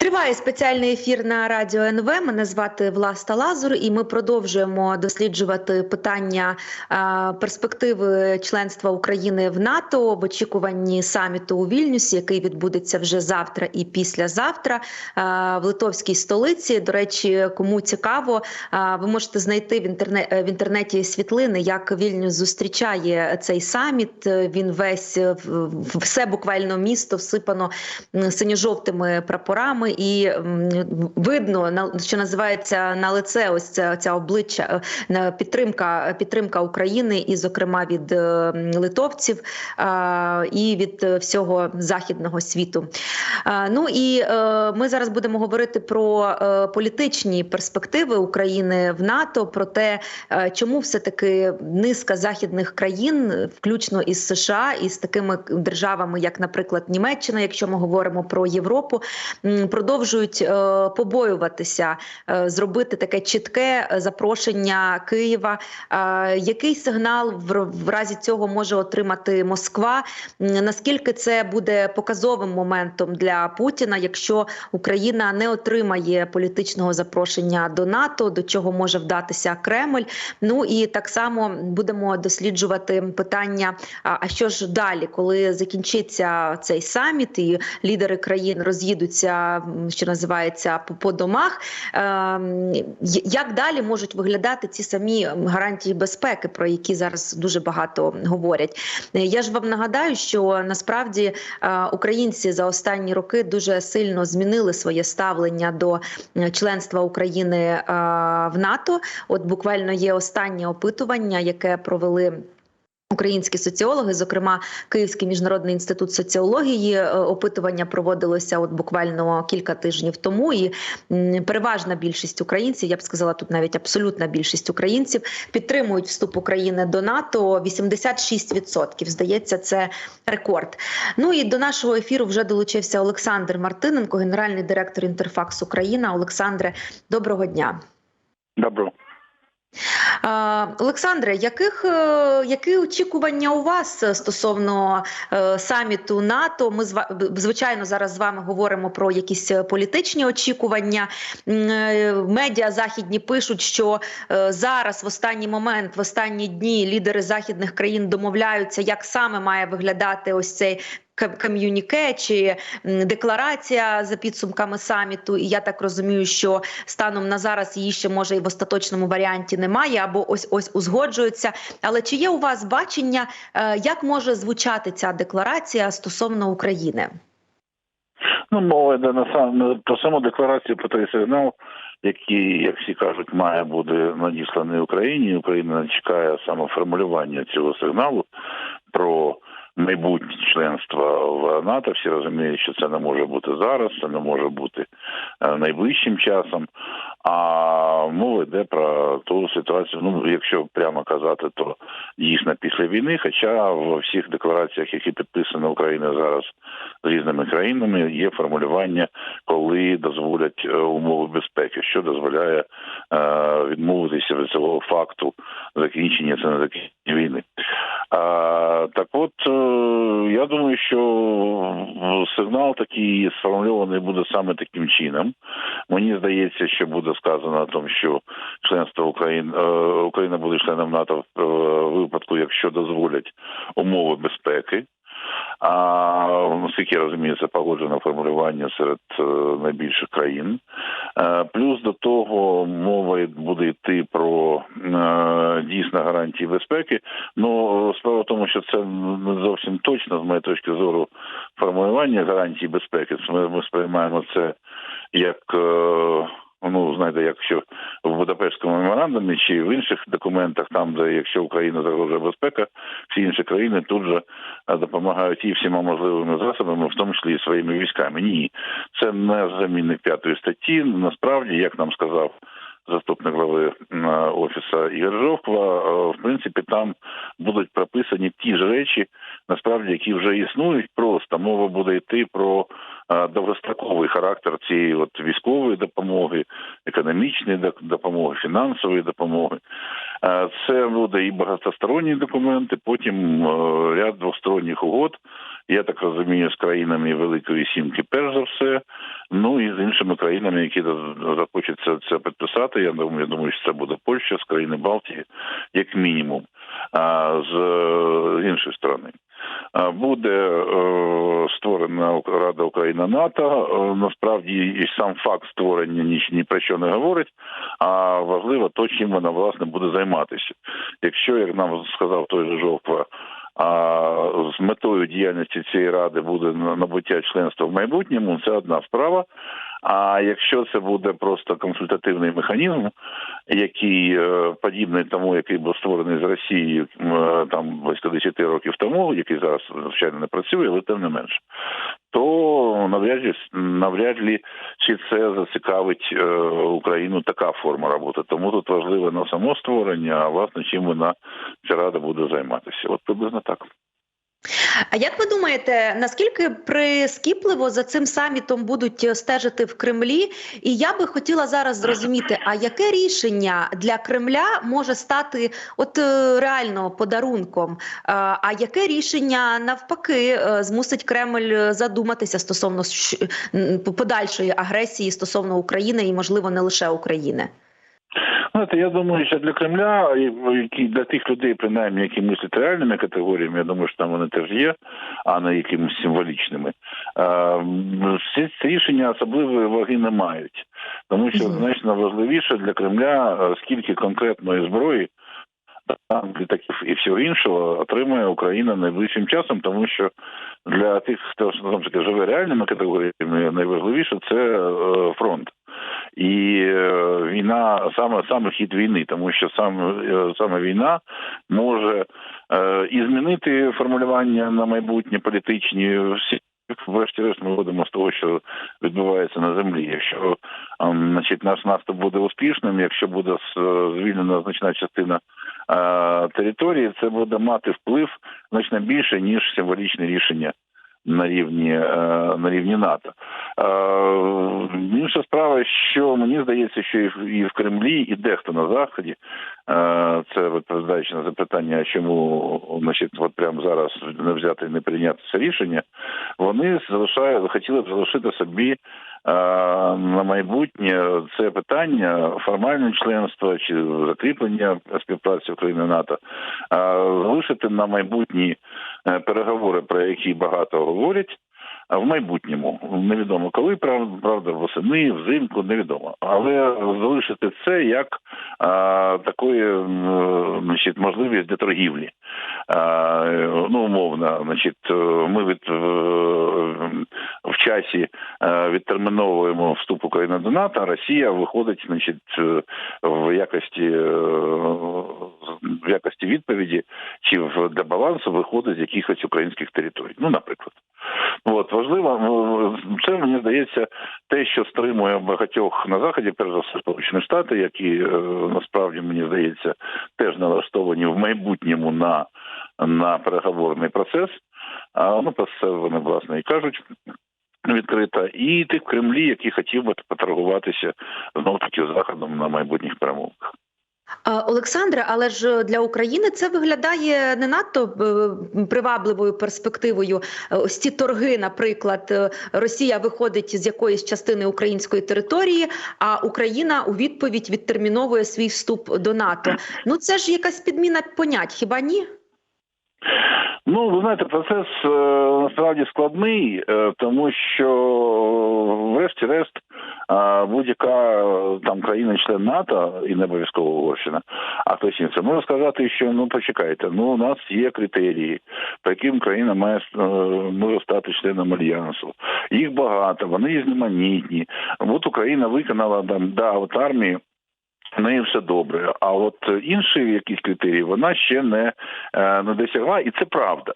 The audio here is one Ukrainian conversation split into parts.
Триває спеціальний ефір на радіо НВ. Мене звати Власта Лазур, і ми продовжуємо досліджувати питання перспективи членства України в НАТО в очікуванні саміту у Вільнюсі, який відбудеться вже завтра і післязавтра в литовській столиці. До речі, кому цікаво, ви можете знайти в інтернеті в інтернеті світлини, як Вільнюс зустрічає цей саміт. Він весь все буквально місто всипано синьо-жовтими прапорами, і видно що називається на лице. Ось ця, ця обличчя е, підтримка підтримка України, і, зокрема, від е, литовців е, і від всього західного світу. Ну і ми зараз будемо говорити про політичні перспективи України в НАТО, про те, чому все таки низка західних країн, включно із США, і з такими державами, як, наприклад, Німеччина, якщо ми говоримо про Європу, м, продовжують е, побоюватися е, зробити таке чітке запрошення Києва. Е, Який сигнал в в разі цього може отримати Москва? Наскільки це буде показовим моментом для Путіна, якщо Україна не отримає політичного запрошення до НАТО, до чого може вдатися Кремль? Ну і так само будемо досліджувати питання: а що ж далі, коли закінчиться цей саміт, і лідери країн роз'їдуться, м, що називається по, домах. Ем, Як далі можуть виглядати ці самі гарантії безпеки, про які зараз дуже багато говорять? Е, Я ж вам нагадаю, що насправді е, українці за останні роки дуже сильно змінили своє ставлення до е, членства України в НАТО. От буквально є останнє опитування, яке провели. Українські соціологи, зокрема Київський міжнародний інститут соціології, е, опитування проводилося от буквально кілька тижнів тому. І переважна більшість українців, я б сказала, тут навіть абсолютна більшість українців підтримують вступ України до НАТО. 86%. Здається, це рекорд. Ну і до нашого ефіру вже долучився Олександр Мартиненко, генеральний директор Інтерфакс Україна. Олександре, доброго дня. Добро. Олександре, яких е, які очікування у вас стосовно е, саміту НАТО? Ми звичайно зараз з вами говоримо про якісь політичні очікування. Е, Медіа західні пишуть, що зараз, в останній момент, в останні дні, лідери західних країн домовляються, як саме має виглядати ось цей ком'юніке чи декларація за підсумками саміту. І я так розумію, що станом на зараз її ще може і в остаточному варіанті немає, або ось ось узгоджуються. Але чи є у вас бачення, е, як може звучати ця декларація стосовно України? Ну, мова йде на сам про саму декларацію про той сигнал, який, як всі кажуть, має бути надісланий Україні. Україна чекає саме формулювання цього сигналу про майбутнє членство в НАТО. Всі розуміють, що це не може бути зараз, це не може бути е, найближчим часом. А мова йде про ту ситуацію. Ну, якщо прямо казати, то дійсно після війни. Хоча в всіх деклараціях, які підписані Україною зараз з різними країнами, є формулювання, коли дозволять е, умови безпеки, що дозволяє е, відмовитися від цього факту закінчення це не закінчення війни. Так от я думаю, що сигнал такий сформульований буде саме таким чином. Мені здається, що буде сказано о тому, що членство України е, Україна буде членом НАТО в випадку, якщо дозволять умови безпеки. А наскільки я розумію, це погоджене формулювання серед е, найбільших країн. Е, Плюс до того мова буде йти про е, дійсно гарантії безпеки. Ну справа в тому, що це не зовсім точно, з моєї точки зору, формулювання гарантій безпеки. Ми сприймаємо це як. Е, Ну, знаєте, якщо в Будапештському меморандумі чи в інших документах, там де якщо Україна загрожує безпека, всі інші країни тут же е, допомагають їй всіма можливими засобами, в тому числі і своїми військами. Ні, це не замінник п'ятої статті. Насправді, як нам сказав заступник глави м, офісу Ігор Жовква, е, в принципі, там будуть прописані ті ж речі, насправді, які вже існують. Просто мова буде йти про е, довгостроковий характер цієї от військової допомоги, економічної допомоги, фінансової допомоги. Е, Це буде і багатосторонні документи, потім е, ряд двосторонніх угод, Я так розумію, з країнами Великої Сімки, перш за все. Ну і з іншими країнами, які захочуть це, це підписати. Я думаю, я думаю, що це буде Польща з країни Балтії, як мінімум, з е, іншої сторони. Буде е, створена Рада Україна НАТО. Е, Насправді і сам факт створення ні, ні про що не говорить. А важливо то, чим вона власне буде займатися. Якщо, як нам сказав той же Жовква, а з метою діяльності цієї ради буде набуття членства в майбутньому, це одна справа. А якщо це буде просто консультативний механізм, який е, подібний тому, який був створений з Росією е, там близько 10 років тому, який зараз звичайно не працює, але тим не менше, то навряд чи навряд ли чи це зацікавить е, Україну така форма роботи. Тому тут важливе не само створення, а власне чим вона ця рада буде займатися. От приблизно так. А як ви думаєте, наскільки прискіпливо за цим самітом будуть е, стежити в Кремлі? І я би хотіла зараз зрозуміти, а яке рішення для Кремля може стати от е, реально подарунком? А, А яке рішення навпаки е, змусить Кремль е, задуматися стосовно подальшої агресії стосовно України і, можливо, не лише України? Знаєте, я думаю, що для Кремля, і- для тих людей, принаймні, які мислять реальними категоріями, я думаю, що там вони теж є, а не якимись символічними. Е, Ці рішення особливої ваги не мають, тому що значно важливіше для Кремля, е, скільки конкретної зброї. Там літаків і всього іншого отримує Україна найближчим часом, тому що для тих, хто ж таки живе реальними категоріями, найважливіше це е, фронт. І е, війна саме саме хід війни, тому що саме е, саме війна може е, і змінити формулювання на майбутнє політичні всі. Врешті-решт ми виходимо з того, що відбувається на землі. Якщо ем, значить, наш наступ буде успішним, якщо буде звільнена значна частина е, території, це буде мати вплив значно більше ніж символічне рішення на рівні е, на рівні НАТО. Е, Інша справа, що мені здається, що і в, Кремлі, і дехто на заході. е, Це відповідаючи на запитання, чому значить, от прямо зараз не взяти і не прийняти це рішення. Вони залишають, хотіли б залишити собі на майбутнє це питання формальне членство чи закріплення співпраці України НАТО, залишити на майбутні е, переговори, про які багато говорять. В майбутньому невідомо коли, правда, восени, взимку, невідомо. Але залишити це як а, такої значить, можливість для торгівлі. А, ну, умовно, значить, ми від в часі відтерміновуємо вступ України до НАТО, а Росія виходить, значить, в якості е, в якості відповіді чи в для балансу виходить з якихось українських територій. Ну, наприклад. От важливо, ну, це мені здається те, що стримує багатьох на заході, перш за все Сполучені Штати, які е, насправді мені здається теж налаштовані в майбутньому на, на переговорний процес. А ну про це вони власне і кажуть. Відкрита і тих в Кремлі, які хотів би поторгуватися знов таки заходом на майбутніх перемовах. Олександре, але ж для України це виглядає не надто е, привабливою перспективою. Ось ці торги, наприклад, е, Росія виходить з якоїсь частини української території, а Україна у відповідь відтерміновує свій вступ до НАТО. Ну це ж якась підміна понять, хіба ні? Ну, ви знаєте, процес е, насправді складний, е, тому що, врешті-решт, е, будь-яка там країна-член НАТО і не обов'язково Угорщина, а інший, може сказати, що ну почекайте, ну у нас є критерії, по яким країна має може стати членом альянсу. Їх багато, вони різноманітні. От Україна виконала там да, от армії. В неї все добре. А от інші якісь критерії вона ще не, е, не досягла, і це правда.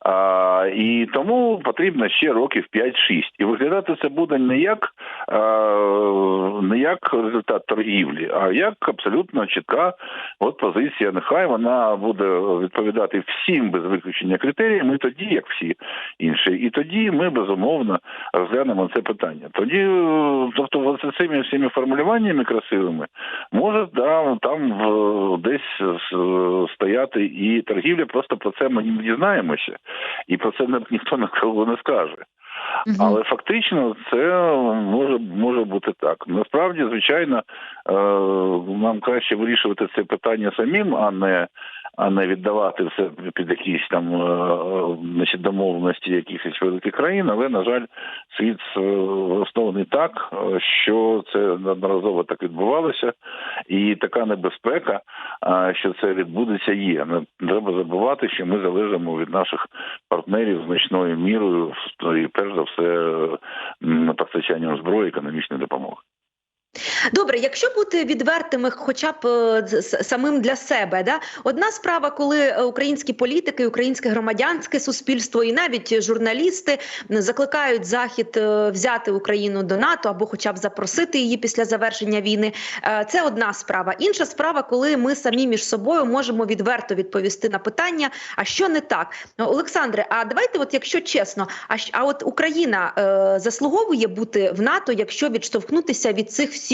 А, і тому потрібно ще років 5-6. І виглядати це буде не як, е, не як результат торгівлі, а як абсолютно чітка от позиція. Нехай вона буде відповідати всім без виключення критеріям, і тоді, як всі інші. І тоді ми безумовно розглянемо це питання. Тоді, тобто, от з цими всіми формулюваннями красивими може да, там в, десь стояти і торгівля, просто про це ми не дізнаємося. І про це ніхто ніколи не скаже. Але фактично це може, може бути так. Насправді, звичайно, е, нам краще вирішувати це питання самим, а не, а не віддавати все під якісь там е, значить, домовленості якихось великих країн. Але, на жаль, світ е, влаштований так, е, що це неодноразово так відбувалося, і така небезпека, е, що це відбудеться, є. Не треба забувати, що ми залежимо від наших партнерів значною мірою, і перш за все постачанням зброї, економічної допомоги. Добре, якщо бути відвертими, хоча б е, самим для себе, да одна справа, коли е, українські політики, українське громадянське суспільство і навіть журналісти закликають захід е, взяти Україну до НАТО або, хоча б запросити її після завершення війни. Це одна справа. Інша справа, коли ми самі між собою можемо відверто відповісти на питання, а що не так, Олександре. А давайте, от якщо чесно, а а от Україна заслуговує бути в НАТО, якщо відштовхнутися від цих всіх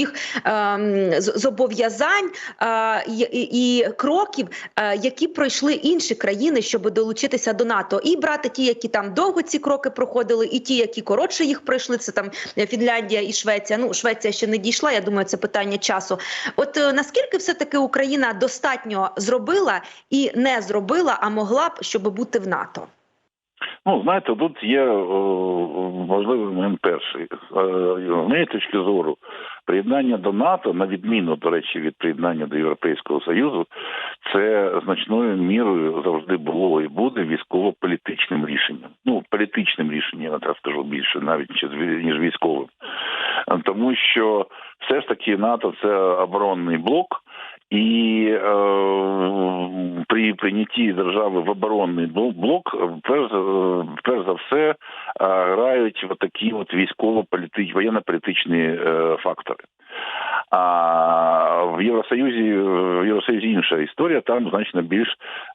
ем, з- зобов'язань е, і кроків, е, які пройшли інші країни, щоб долучитися до НАТО, і брати ті, які там довго ці кроки проходили, і ті, які коротше їх пройшли. Це там е, Фінляндія і Швеція. Ну Швеція ще не дійшла. Я думаю, це питання часу. От е, наскільки все таки Україна достатньо зробила і не зробила, а могла б, щоб бути в НАТО? Ну, знаєте, тут є важливий момент перший. Е, З моєї точки зору, приєднання до НАТО, на відміну, до речі, від приєднання до Європейського Союзу, це значною мірою завжди було і буде військово-політичним рішенням. Ну, політичним рішенням, я так скажу більше, навіть ніж військовим. Тому що все ж таки НАТО це оборонний блок. І е, при прийнятті держави в оборонний бл- блок, е, перш, за- перш за все е, грають в такі от військово-політичні, воєнно-політичні е, фактори. А в Євросоюзі в Євросоюзі інша історія, там значно більш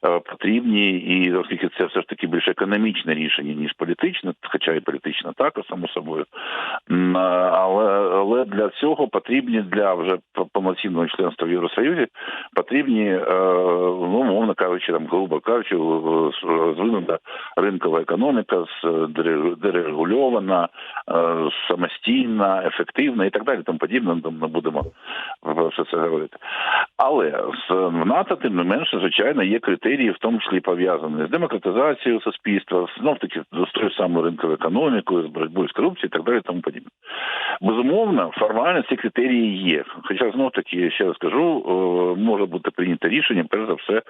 е, потрібні, і оскільки це все ж таки більш економічне рішення, ніж політичне, хоча і політичне також, само собою. Але, але для цього потрібні для вже повноцінного членства в Євросоюзі потрібні, е, ну мовно кажучи, там грубо кажучи, е, розвинута ринкова економіка, дерегульована, е, самостійна, ефективна і так далі. Тому подібне. Там не будемо все це говорити. Але в НАТО, тим не менше, звичайно, є критерії, в тому числі пов'язані з демократизацією суспільства, знов таки з тою самою ринковою економікою, з боротьбою з корупцією і так далі. Тому подібне. Безумовно, формально ці критерії є. Хоча знов таки ще раз кажу, е, може бути прийнято рішення, перш за все, е,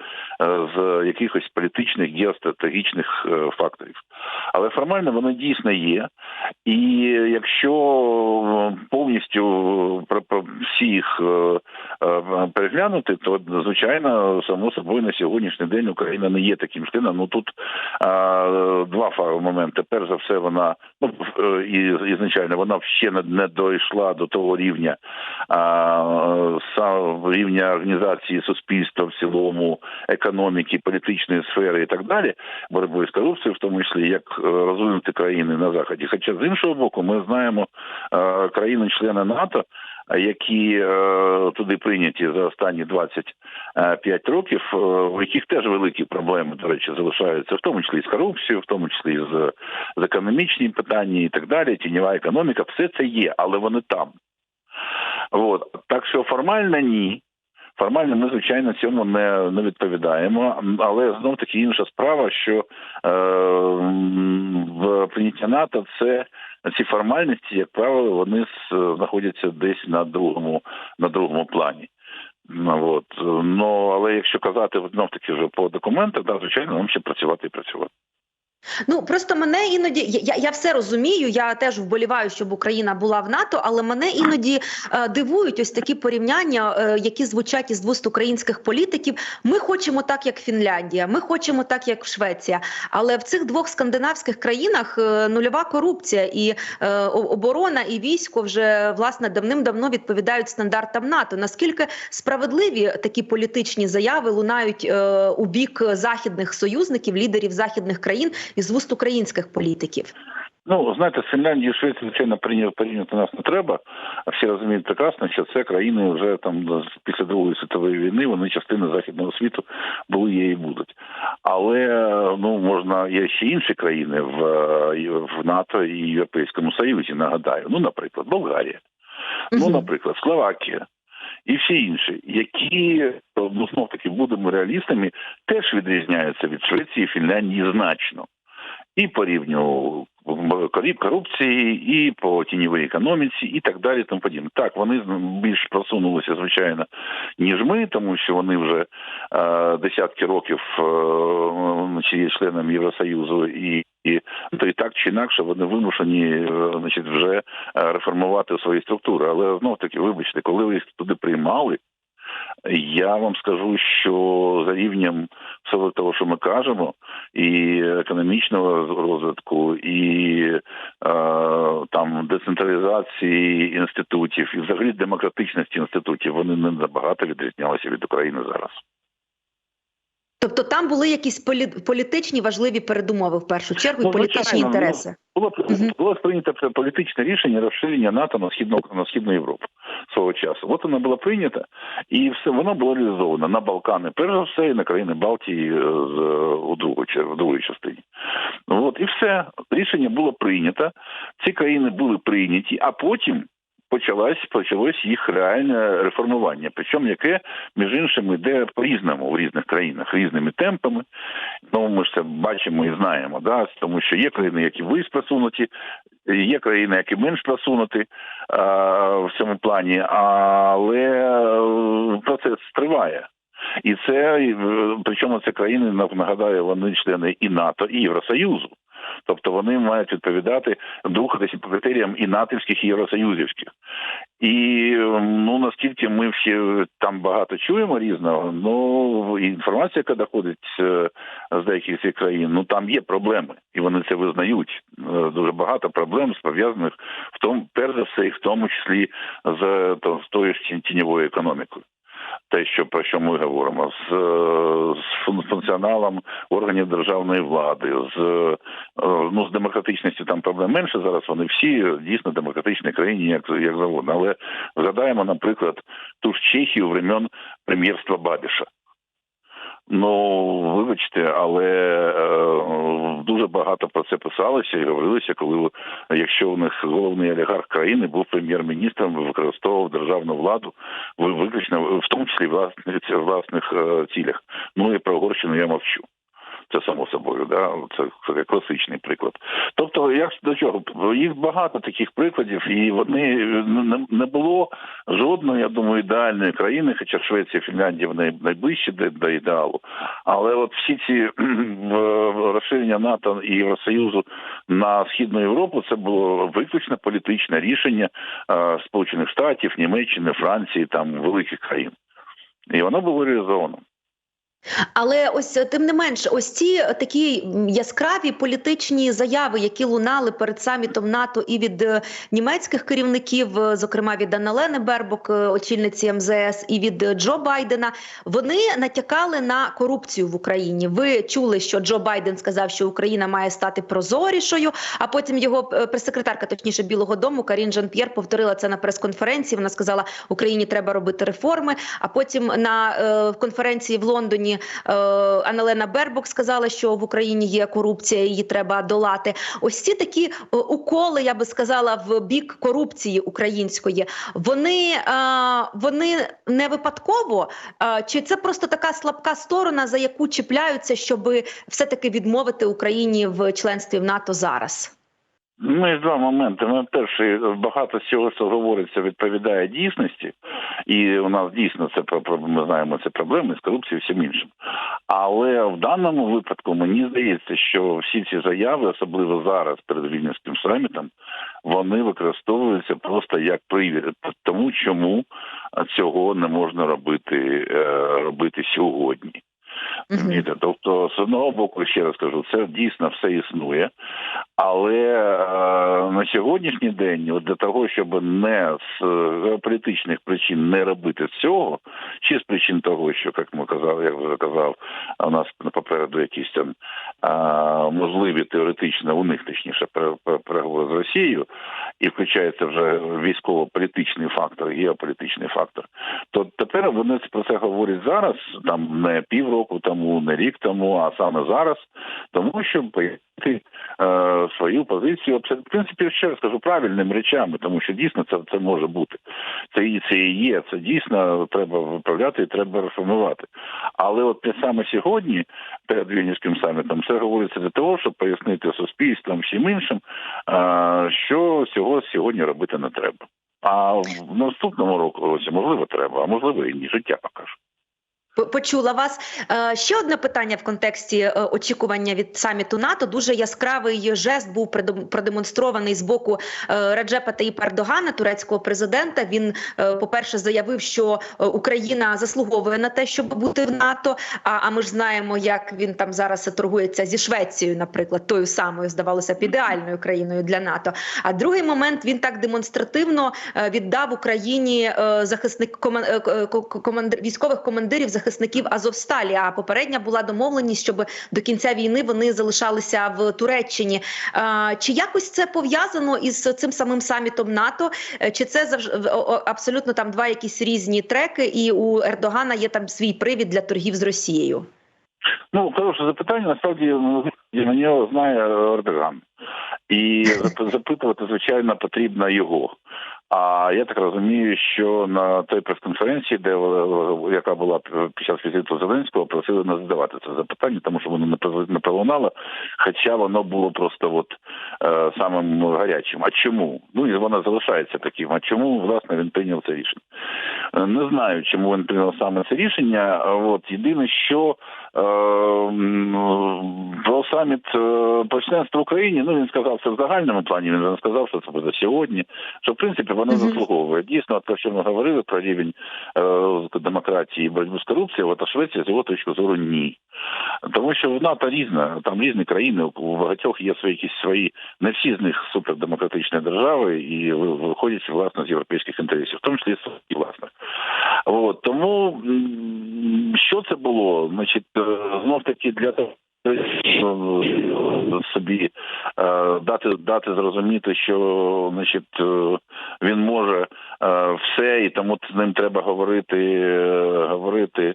з якихось політичних геостратегічних е, факторів. Але формально вони дійсно є. І якщо повністю про, про всі їх е, е, переглянути, то звичайно, само собою на сьогоднішній день Україна не є таким членом. Ну тут два моменти. Перш за все, вона ну е, і ізначально вона ще не, дійшла до того рівня рівня організації суспільства в цілому, економіки, політичної сфери і так далі, боротьбою з корупцією, в тому числі як розвинути країни на заході. Хоча з іншого боку, ми знаємо країни-члени НАТО. Які е, туди прийняті за останні 25 років, е, у яких теж великі проблеми, до речі, залишаються, в тому числі з корупцією, в тому числі з, з економічні питання і так далі, тіньова економіка, все це є, але вони там. От. Так що формально ні. Формально ми, звичайно, цьому не, не відповідаємо, але знов таки інша справа, що е, в прийняття НАТО це ці формальності, як правило, вони знаходяться десь на другому, на другому плані. Ну, от. Ну, але якщо казати знов таки вже по документах, да, звичайно, нам ще працювати і працювати. Ну просто мене іноді я, я, все розумію. Я теж вболіваю, щоб Україна була в НАТО, але мене іноді е, дивують ось такі порівняння, е, які звучать із вуст українських політиків. Ми хочемо так, як Фінляндія, ми хочемо так, як Швеція. Але в цих двох скандинавських країнах е, нульова корупція і е, оборона і військо вже власне давним-давно відповідають стандартам НАТО. Наскільки справедливі такі політичні заяви лунають е, у бік західних союзників, лідерів західних країн із вуст українських політиків? Ну, знаєте, і Швеції, звичайно, прийняти порівняти нас не треба. А всі розуміють прекрасно, що це країни вже там після Другої світової війни, вони частини західного світу були є і будуть. Але ну можна є ще інші країни в, е, в НАТО і Європейському Союзі. Нагадаю, ну, наприклад, Болгарія, ну, наприклад, Словакія. І всі інші, які ну знов таки будемо реалістами, теж відрізняються від Швеції і Фінляндії значно і по рівню корупції, і по тіньовій економіці, і так далі. Тому подібне. Так, вони більш просунулися, звичайно, ніж ми, тому що вони вже е, десятки років е, є членами Євросоюзу, і, і то і так чи інакше вони вимушені е, значить, вже е, реформувати свої структури. Але знов таки, вибачте, коли ви їх туди приймали. Я вам скажу, що за рівнем всього того, що ми кажемо, і економічного розвитку, і е, там децентралізації інститутів, і взагалі демократичності інститутів, вони не набагато відрізнялися від України зараз. Тобто там були якісь полі- політичні важливі передумови в першу чергу і Ну, політичні звичайно, інтереси. Було Мгм. було прийнято політичне рішення розширення НАТО на східну на східну Європу свого часу. От воно було прийнято, і все воно було реалізовано на Балкани, перш за все, і на країни Балтії е, з у другу в другій частині. Ну, От і все рішення було прийнято. Ці країни були прийняті, а потім. Почалось почалось їх реальне реформування, причому яке між іншим йде по різному в різних країнах, різними темпами. Ну ми ж це бачимо і знаємо, да тому що є країни, які вище просунуті, є країни, які менш просунуті а, в цьому плані, але е, процес триває. І це е, причому це країни нагадаю, вони члени і НАТО, і Євросоюзу. Тобто вони мають відповідати рухатися по критеріям і натівських, і євросоюзівських. І ну наскільки ми всі там багато чуємо різного, ну інформація, яка доходить е, з деяких цих країн, ну там є проблеми, і вони це визнають. Е, Дуже багато проблем пов'язаних в тому, перш за все, і в тому числі з, то, з тою ж ті- тіньовою економікою. Те, що про що ми говоримо, з, е, з функціоналом органів державної влади, з е, ну з демократичністю там проблем менше. Зараз вони всі дійсно демократичні країні, як як завгодно. Але згадаємо, наприклад, ту ж Чехію времен прем'єрства Бабіша. Ну, вибачте, але е, дуже багато про це писалося і говорилося, коли якщо у них головний олігарх країни був прем'єр-міністром, використовував державну владу ви- виключно в тому числі власних власних е, цілях. Ну і про Угорщину я мовчу. Це само собою, да це, це класичний приклад. Тобто, як до чого їх багато таких прикладів, і вони не, не було жодної, я думаю, ідеальної країни, хоча Швеція, Фінляндія вони найближчі до, до ідеалу. Але от всі ці розширення НАТО і Євросоюзу на східну Європу це було виключно політичне рішення е, Сполучених Штатів, Німеччини, Франції, там великих країн, і воно було реалізовано. Але ось е, тим не менш, ось ці е, такі яскраві політичні заяви, які лунали перед самітом НАТО і від е, німецьких керівників, зокрема від Анналени Бербок, очільниці МЗС, і від Джо Байдена, вони натякали на корупцію в Україні. Ви чули, що Джо Байден сказав, що Україна має стати прозорішою. А потім його прес-секретарка, точніше Білого Дому, Карін Жан П'єр повторила це на прес-конференції. Вона сказала, Україні треба робити реформи. А потім на конференції в Лондоні е, Аналена Бербок сказала, що в Україні є корупція, її треба долати. Ось ці такі е, уколи, я би сказала, в бік корупції української. Вони, е, вони не випадково, е, чи це просто така слабка сторона, за яку чіпляються, щоб все таки відмовити Україні в членстві в НАТО зараз? Ну, є два моменти. Ну, перший, багато з цього, що говориться, відповідає дійсності, і у нас дійсно це ми знаємо це проблеми з корупцією і всім іншим. Але в даному випадку мені здається, що всі ці заяви, особливо зараз перед Вільнюським самітом, вони використовуються просто як привід тому, чому цього не можна робити, е, робити сьогодні. Розумієте? Тобто, з одного боку, ще раз кажу, це дійсно все існує. Але е, на сьогоднішній день, от для того, щоб не з е, політичних причин не робити цього, чи з причин того, що як ми казали, як вже казав, у нас попереду якісь там е, можливі теоретично у них точніше пере- пере- переговори з Росією, і включається вже військово-політичний фактор, геополітичний фактор, то тепер вони про це говорять зараз, там не півроку тому, не рік тому, а саме зараз, тому що пояснити свою позицію в принципі, ще раз кажу правильними речами, тому що дійсно це, це може бути. Це і це і є. Це дійсно треба виправляти і треба реформувати. Але от саме сьогодні, перед Вільнюським самітом, це говориться для того, щоб пояснити суспільствам всім іншим, що цього сьогодні робити не треба. А в наступному році можливо треба, а можливо і ні. Життя покаже. Почула вас. Е, Ще одне питання в контексті е, очікування від саміту НАТО. Дуже яскравий жест був продемонстрований з боку е, Раджепа Таїпа Ердогана, турецького президента. Він, по-перше, заявив, що Україна заслуговує на те, щоб бути в НАТО. А, а ми ж знаємо, як він там зараз торгується зі Швецією, наприклад, тою самою, здавалося б, ідеальною країною для НАТО. А другий момент він так демонстративно віддав Україні захисник комен, е, к- ко- командир, військових командирів захисників Азовсталі. А попередня була домовленість, щоб до кінця війни вони залишалися в Туреччині. Чи якось це пов'язано із цим самим самітом НАТО? Е, Чи це завж- о- о- абсолютно там два якісь різні треки, і у Ердогана є там свій привід для торгів з Росією? Ну, хороше запитання. Насправді ну, на нього знає Ердоган. І запитувати, звичайно, потрібно його. А я так розумію, що на той прес-конференції, де яка була під час візиту Зеленського, просили не задавати це запитання, тому що воно не пролунало, хоча воно було просто от е, самим гарячим. А чому? Ну і воно залишається таким. А чому власне він прийняв це рішення? Е, Не знаю, чому він прийняв саме це рішення. От єдине, що про саміт е, про членство в Україні, ну він сказав це в загальному плані. Він сказав, що це буде сьогодні. Що в принципі воно заслуговує. Дійсно, те, що ми говорили про рівень е, демократії і боротьби з корупцією, от а Швеція з його точки зору ні. Тому що в НАТО різна, там різні країни, у багатьох є свої якісь свої, не всі з них супердемократичні держави і виходять власне з європейських інтересів, в тому числі і власне. От тому що це було? Значить, знов таки для того. щоб собі е, дати дати зрозуміти, що значить е, він може е, все, і тому з ним треба говорити, е, говорити е,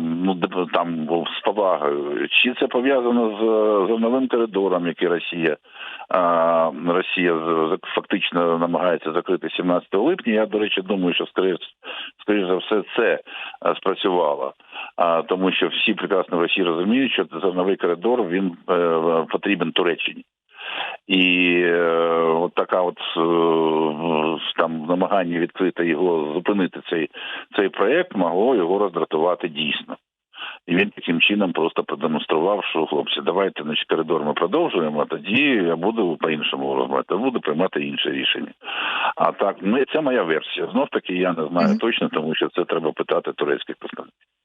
ну там з повагою. Чи це пов'язано з зерновим коридором, який Росія е, Росія фактично намагається закрити 17 липня? Я до речі думаю, що скоріш скоріш за все це е, спрацювало. А тому, що всі прекрасно в Росії розуміють, що зерновий коридор він е, потрібен Туреччині. І е, от така от е, там намагання відкрити його зупинити цей цей проект могло його роздратувати дійсно. І він таким чином просто продемонстрував, що хлопці, давайте значить, коридор ми продовжуємо, а тоді я буду по-іншому розмовляти, буду приймати інше рішення. А так, ну це моя версія. Знов таки я не знаю точно, тому що це треба питати турецьких представників.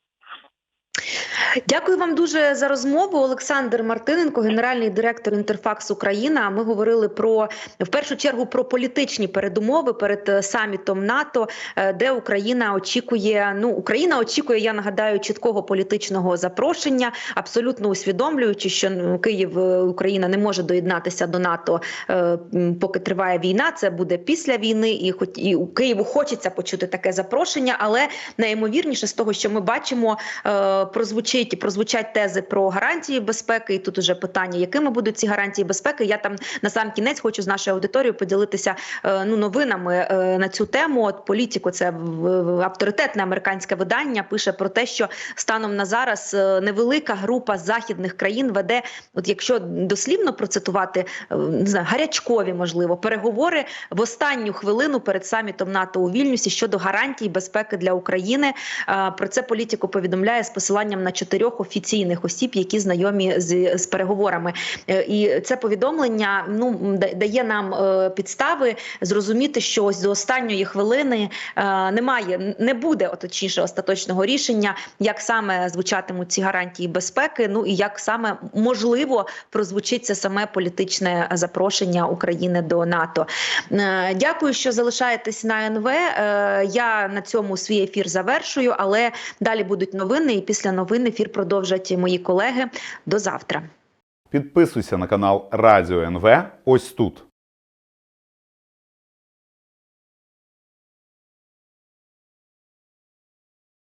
Дякую вам дуже за розмову. Олександр Мартиненко, генеральний директор Інтерфакс Україна. Ми говорили про в першу чергу про політичні передумови перед е, самітом НАТО, е, де Україна очікує. Ну Україна очікує, я нагадаю, чіткого політичного запрошення, абсолютно усвідомлюючи, що ну, Київ е, Україна не може доєднатися до НАТО, поки триває війна. Це буде після війни, і хоч і у Києву хочеться почути таке запрошення, але найімовірніше з того, що ми бачимо, е, прозвучить прозвучать тези про гарантії безпеки. І тут уже питання, якими будуть ці гарантії безпеки. Я там на сам кінець хочу з нашою аудиторією поділитися е, ну новинами е, на цю тему. От політику, це авторитетне американське видання, пише про те, що станом на зараз е, невелика група західних країн веде, от якщо дослівно процитувати, не знаю, гарячкові можливо переговори в останню хвилину перед самітом НАТО у Вільнюсі щодо гарантій безпеки для України. Про це політику повідомляє з посиланням на чотирьох офіційних осіб, які знайомі з, з переговорами. Е, І це повідомлення ну дає нам е, підстави зрозуміти, що ось до останньої хвилини е, немає, не буде от, точніше остаточного рішення, як саме звучатимуть ці гарантії безпеки. Ну і як саме можливо прозвучить це саме політичне запрошення України до НАТО. Дякую, що залишаєтесь на НВ. Я на цьому свій ефір завершую, але далі будуть новини. І після новин ефір продовжать мої колеги. До завтра. Підписуйся на канал Радіо НВ ось тут.